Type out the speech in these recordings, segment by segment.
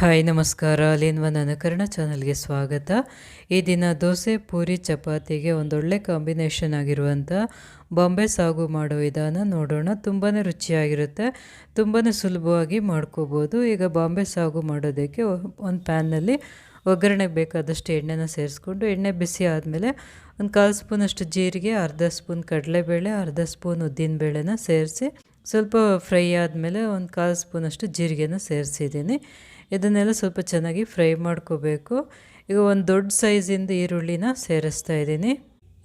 Hi, ನಮಸ್ಕಾರ. ಅಲ್ಲಿನ್ವ ನನ್ನ ಕನ್ನಡ ಚಾನಲ್ಗೆ ಸ್ವಾಗತ. ಈ ದಿನ ದೋಸೆ, ಪೂರಿ, ಚಪಾತಿಗೆ ಒಂದೊಳ್ಳೆ ಕಾಂಬಿನೇಷನ್ ಆಗಿರುವಂಥ ಬಾಂಬೆ ಸಾಗು ಮಾಡೋ ವಿಧಾನ ನೋಡೋಣ. ತುಂಬಾ ರುಚಿಯಾಗಿರುತ್ತೆ. ತುಂಬಾ ಸುಲಭವಾಗಿ ಮಾಡ್ಕೋಬೋದು. ಈಗ ಬಾಂಬೆ ಸಾಗು ಮಾಡೋದಕ್ಕೆ ಒಂದು ಪ್ಯಾನ್ನಲ್ಲಿ ಒಗ್ಗರಣೆಗೆ ಬೇಕಾದಷ್ಟು ಎಣ್ಣೆನ ಸೇರಿಸ್ಕೊಂಡು, ಎಣ್ಣೆ ಬಿಸಿ ಆದಮೇಲೆ ಒಂದು ಕಾಲು ಸ್ಪೂನಷ್ಟು ಜೀರಿಗೆ, ಅರ್ಧ ಸ್ಪೂನ್ ಕಡಲೆಬೇಳೆ, ಅರ್ಧ ಸ್ಪೂನ್ ಉದ್ದಿನಬೇಳೆನ ಸೇರಿಸಿ ಸ್ವಲ್ಪ ಫ್ರೈ ಆದಮೇಲೆ ಒಂದು ಕಾಲು ಸ್ಪೂನಷ್ಟು ಜೀರಿಗೆನ ಸೇರಿಸಿದ್ದೀನಿ. ಇದನ್ನೆಲ್ಲ ಸ್ವಲ್ಪ ಚೆನ್ನಾಗಿ ಫ್ರೈ ಮಾಡ್ಕೋಬೇಕು. ಈಗ ಒಂದು ದೊಡ್ಡ ಸೈಜಿಂದ ಈರುಳ್ಳಿನ ಸೇರಿಸ್ತಾ ಇದ್ದೀನಿ.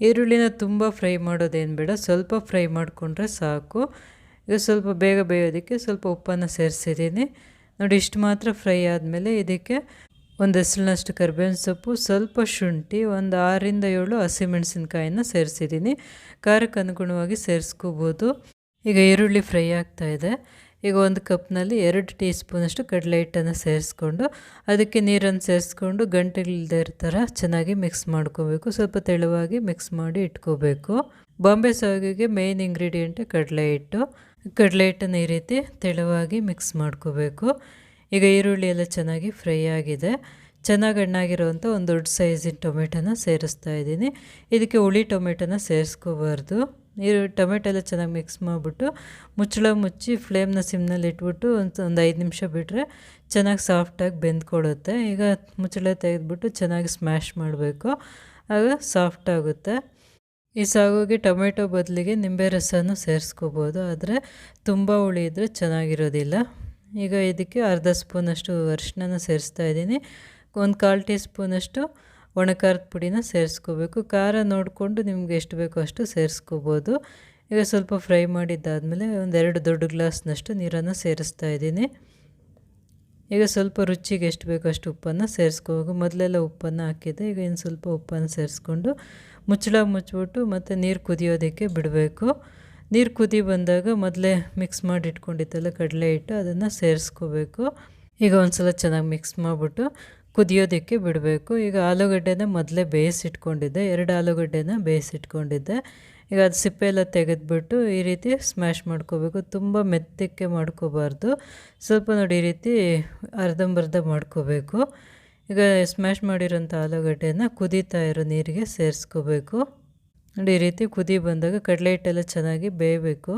ಈರುಳ್ಳಿನ ತುಂಬ ಫ್ರೈ ಮಾಡೋದೇನು ಬೇಡ, ಸ್ವಲ್ಪ ಫ್ರೈ ಮಾಡಿಕೊಂಡ್ರೆ ಸಾಕು. ಈಗ ಸ್ವಲ್ಪ ಬೇಗ ಬೇಯೋದಕ್ಕೆ ಸ್ವಲ್ಪ ಉಪ್ಪನ್ನು ಸೇರಿಸಿದ್ದೀನಿ. ನೋಡಿ, ಇಷ್ಟು ಮಾತ್ರ ಫ್ರೈ ಆದಮೇಲೆ ಇದಕ್ಕೆ ಒಂದು ಹೆಸಳಿನಷ್ಟು ಕರ್ಬೇವಿನ ಸೊಪ್ಪು, ಸ್ವಲ್ಪ ಶುಂಠಿ, ಒಂದು ಆರರಿಂದ ಏಳು ಹಸಿಮೆಣಸಿನ್ಕಾಯಿನ ಸೇರಿಸಿದ್ದೀನಿ. ಖಾರಕ್ಕೆ ಅನುಗುಣವಾಗಿ ಸೇರಿಸ್ಕೋಬೋದು. ಈಗ ಈರುಳ್ಳಿ ಫ್ರೈ ಆಗ್ತಾ ಇದೆ. ಈಗ ಒಂದು ಕಪ್ನಲ್ಲಿ ಎರಡು ಟೀ ಸ್ಪೂನಷ್ಟು ಕಡಲೆ ಹಿಟ್ಟನ್ನು ಸೇರಿಸ್ಕೊಂಡು, ಅದಕ್ಕೆ ನೀರನ್ನು ಸೇರಿಸ್ಕೊಂಡು ಗಂಟೆಗಳಿಲ್ಲದೆ ಥರ ಚೆನ್ನಾಗಿ ಮಿಕ್ಸ್ ಮಾಡ್ಕೋಬೇಕು. ಸ್ವಲ್ಪ ತೆಳುವಾಗಿ ಮಿಕ್ಸ್ ಮಾಡಿ ಇಟ್ಕೋಬೇಕು. ಬಾಂಬೆ ಸಾವಿಗೆಗೆ ಮೇಯ್ನ್ ಇಂಗ್ರೀಡಿಯೆಂಟೇ ಕಡಲೆ ಹಿಟ್ಟು. ಕಡಲೆ ಹಿಟ್ಟನ್ನು ಈ ರೀತಿ ತೆಳುವಾಗಿ ಮಿಕ್ಸ್ ಮಾಡ್ಕೋಬೇಕು. ಈಗ ಈರುಳ್ಳಿ ಎಲ್ಲ ಚೆನ್ನಾಗಿ ಫ್ರೈ ಆಗಿದೆ. ಚೆನ್ನಾಗಿ ಹಣ್ಣಾಗಿರುವಂಥ ಒಂದು ದೊಡ್ಡ ಸೈಜಿನ ಟೊಮೆಟೊನ ಸೇರಿಸ್ತಾ ಇದ್ದೀನಿ. ಇದಕ್ಕೆ ಹುಳಿ ಟೊಮೆಟೊನ ಸೇರಿಸ್ಕೋಬಾರ್ದು. ನೀರು ಟೊಮೆಟೊ ಎಲ್ಲ ಚೆನ್ನಾಗಿ ಮಿಕ್ಸ್ ಮಾಡಿಬಿಟ್ಟು ಮುಚ್ಚಳ ಮುಚ್ಚಿ ಫ್ಲೇಮ್ನ ಸಿಮ್ನಲ್ಲಿ ಇಟ್ಬಿಟ್ಟು ಒಂದು ಒಂದು ಐದು ನಿಮಿಷ ಬಿಟ್ಟರೆ ಚೆನ್ನಾಗಿ ಸಾಫ್ಟಾಗಿ ಬೆಂದ್ಕೊಡುತ್ತೆ ಈಗ ಮುಚ್ಚಳ ತೆಗೆದ್ಬಿಟ್ಟು ಚೆನ್ನಾಗಿ ಸ್ಮ್ಯಾಶ್ ಮಾಡಬೇಕು. ಆಗ ಸಾಫ್ಟ್ ಆಗುತ್ತೆ. ಈ ಸಾಗೋಗಿ ಟೊಮೆಟೊ ಬದಲಿಗೆ ನಿಂಬೆ ರಸನೂ ಸೇರಿಸ್ಕೋಬೋದು. ಆದರೆ ತುಂಬ ಹುಳಿ ಇದ್ದರೆ ಚೆನ್ನಾಗಿರೋದಿಲ್ಲ. ಈಗ ಇದಕ್ಕೆ ಅರ್ಧ ಸ್ಪೂನಷ್ಟು ಅರಿಶಿನ ಸೇರಿಸ್ತಾ ಇದ್ದೀನಿ. ಒಂದು ಕಾಲು ಟೀ ಸ್ಪೂನಷ್ಟು ಒಣಖಾರದ ಪುಡಿನ ಸೇರಿಸ್ಕೋಬೇಕು. ಖಾರ ನೋಡಿಕೊಂಡು ನಿಮ್ಗೆ ಎಷ್ಟು ಬೇಕೋ ಅಷ್ಟು ಸೇರಿಸ್ಕೋಬೋದು. ಈಗ ಸ್ವಲ್ಪ ಫ್ರೈ ಮಾಡಿದ್ದಾದಮೇಲೆ ಒಂದೆರಡು ದೊಡ್ಡ ಗ್ಲಾಸ್ನಷ್ಟು ನೀರನ್ನು ಸೇರಿಸ್ತಾ ಇದ್ದೀನಿ. ಈಗ ಸ್ವಲ್ಪ ರುಚಿಗೆ ಎಷ್ಟು ಬೇಕೋ ಅಷ್ಟು ಉಪ್ಪನ್ನು ಸೇರಿಸ್ಕೋಬೇಕು. ಮೊದಲೆಲ್ಲ ಉಪ್ಪನ್ನು ಹಾಕಿದ್ದೆ, ಈಗ ಇನ್ನು ಸ್ವಲ್ಪ ಉಪ್ಪನ್ನು ಸೇರಿಸ್ಕೊಂಡು ಮುಚ್ಚಳ ಮುಚ್ಚಿಬಿಟ್ಟು ಮತ್ತು ನೀರು ಕುದಿಯೋದಕ್ಕೆ ಬಿಡಬೇಕು. ನೀರು ಕುದಿ ಬಂದಾಗ ಮೊದಲೇ ಮಿಕ್ಸ್ ಮಾಡಿ ಇಟ್ಕೊಂಡಿದ್ದೆಲ್ಲ ಕಡಲೆ ಹಿಟ್ಟು ಅದನ್ನು ಸೇರಿಸ್ಕೋಬೇಕು. ಈಗ ಒಂದು ಸಲ ಚೆನ್ನಾಗಿ ಮಿಕ್ಸ್ ಮಾಡಿಬಿಟ್ಟು ಕುದಿಯೋದಕ್ಕೆ ಬಿಡಬೇಕು. ಈಗ ಆಲೂಗಡ್ಡೆನ ಮೊದಲೇ ಬೇಯಿಸಿಟ್ಕೊಂಡಿದ್ದೆ. ಎರಡು ಆಲೂಗಡ್ಡೆನ ಬೇಯಿಸಿಟ್ಕೊಂಡಿದ್ದೆ. ಈಗ ಅದು ಸಿಪ್ಪೆ ಎಲ್ಲ ತೆಗೆದುಬಿಟ್ಟು ಈ ರೀತಿ ಸ್ಮ್ಯಾಶ್ ಮಾಡ್ಕೋಬೇಕು. ತುಂಬ ಮೆತ್ತಕ್ಕೆ ಮಾಡ್ಕೋಬಾರ್ದು. ಸ್ವಲ್ಪ ನೋಡಿ ಈ ರೀತಿ ಅರ್ಧಂಬರ್ಧ ಮಾಡ್ಕೋಬೇಕು. ಈಗ ಸ್ಮ್ಯಾಶ್ ಮಾಡಿರೋಂಥ ಆಲೂಗಡ್ಡೆನ ಕುದೀತಾ ಇರೋ ನೀರಿಗೆ ಸೇರಿಸ್ಕೋಬೇಕು. ನೋಡಿ ಈ ರೀತಿ ಕುದಿ ಬಂದಾಗ ಕಡಲೆ ಹಿಟ್ಟೆಲ್ಲ ಚೆನ್ನಾಗಿ ಬೇಯಬೇಕು.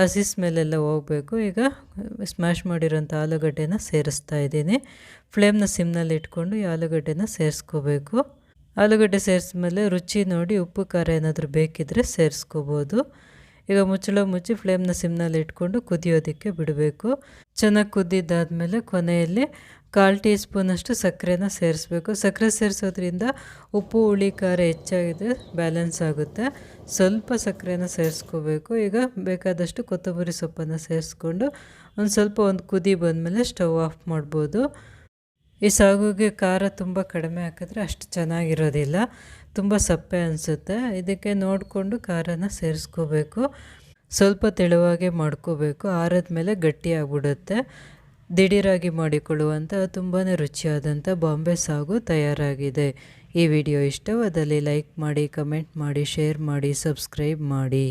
ಹಸಿ ಮೇಲೆಲ್ಲ ಹೋಗಬೇಕು. ಈಗ ಸ್ಮ್ಯಾಶ್ ಮಾಡಿರೋಂಥ ಆಲೂಗಡ್ಡೆನ ಸೇರಿಸ್ತಾ ಇದ್ದೀನಿ. ಫ್ಲೇಮ್ನ ಸಿಮ್ನಲ್ಲಿ ಇಟ್ಕೊಂಡು ಈ ಆಲೂಗಡ್ಡೆನ ಸೇರಿಸ್ಕೋಬೇಕು. ಆಲೂಗಡ್ಡೆ ಸೇರಿಸ್ಮೇಲೆ ರುಚಿ ನೋಡಿ ಉಪ್ಪು, ಖಾರ ಏನಾದರೂ ಬೇಕಿದ್ದರೆ ಸೇರಿಸ್ಕೋಬೋದು. ಈಗ ಮುಚ್ಚಳ ಮುಚ್ಚಿ ಫ್ಲೇಮ್ನ ಸಿಮ್ನಲ್ಲಿ ಇಟ್ಕೊಂಡು ಕುದಿಯೋದಕ್ಕೆ ಬಿಡಬೇಕು. ಚೆನ್ನಾಗಿ ಕುದ್ದಿದ್ದಾದಮೇಲೆ ಕೊನೆಯಲ್ಲಿ ಕಾಲು ಟೀ ಸ್ಪೂನಷ್ಟು ಸಕ್ಕರೆನ ಸೇರಿಸ್ಬೇಕು. ಸಕ್ಕರೆ ಸೇರಿಸೋದ್ರಿಂದ ಉಪ್ಪು, ಹುಳಿ, ಖಾರ ಹೆಚ್ಚಾಗಿದೆ, ಬ್ಯಾಲೆನ್ಸ್ ಆಗುತ್ತೆ. ಸ್ವಲ್ಪ ಸಕ್ಕರೆನ ಸೇರಿಸ್ಕೋಬೇಕು. ಈಗ ಬೇಕಾದಷ್ಟು ಕೊತ್ತಂಬರಿ ಸೊಪ್ಪನ್ನು ಸೇರಿಸ್ಕೊಂಡು ಒಂದು ಸ್ವಲ್ಪ ಒಂದು ಕುದಿ ಬಂದಮೇಲೆ ಸ್ಟವ್ ಆಫ್ ಮಾಡ್ಬೋದು. ಈ ಸಾಗುಗೆ ಖಾರ ತುಂಬ ಕಡಿಮೆ ಹಾಕಿದ್ರೆ ಅಷ್ಟು ಚೆನ್ನಾಗಿರೋದಿಲ್ಲ. ತುಂಬ ಸಪ್ಪೆ ಅನಿಸುತ್ತೆ. ಇದಕ್ಕೆ ನೋಡಿಕೊಂಡು ಖಾರನ ಸೇರಿಸ್ಕೋಬೇಕು. ಸ್ವಲ್ಪ ತೆಳುವಾಗೆ ಮಾಡ್ಕೋಬೇಕು. ಆರದ ಮೇಲೆ ಗಟ್ಟಿ ಆಗಿಬಿಡುತ್ತೆ ದಿಢೀರಾಗಿ ಮಾಡಿಕೊಳ್ಳುವಂಥ ತುಂಬಾ ರುಚಿಯಾದಂಥ ಬಾಂಬೆ ಸಾಗು ತಯಾರಾಗಿದೆ. ಈ ವಿಡಿಯೋ ಇಷ್ಟವಾದಲ್ಲಿ ಲೈಕ್ ಮಾಡಿ, ಕಮೆಂಟ್ ಮಾಡಿ, ಶೇರ್ ಮಾಡಿ, ಸಬ್ಸ್ಕ್ರೈಬ್ ಮಾಡಿ.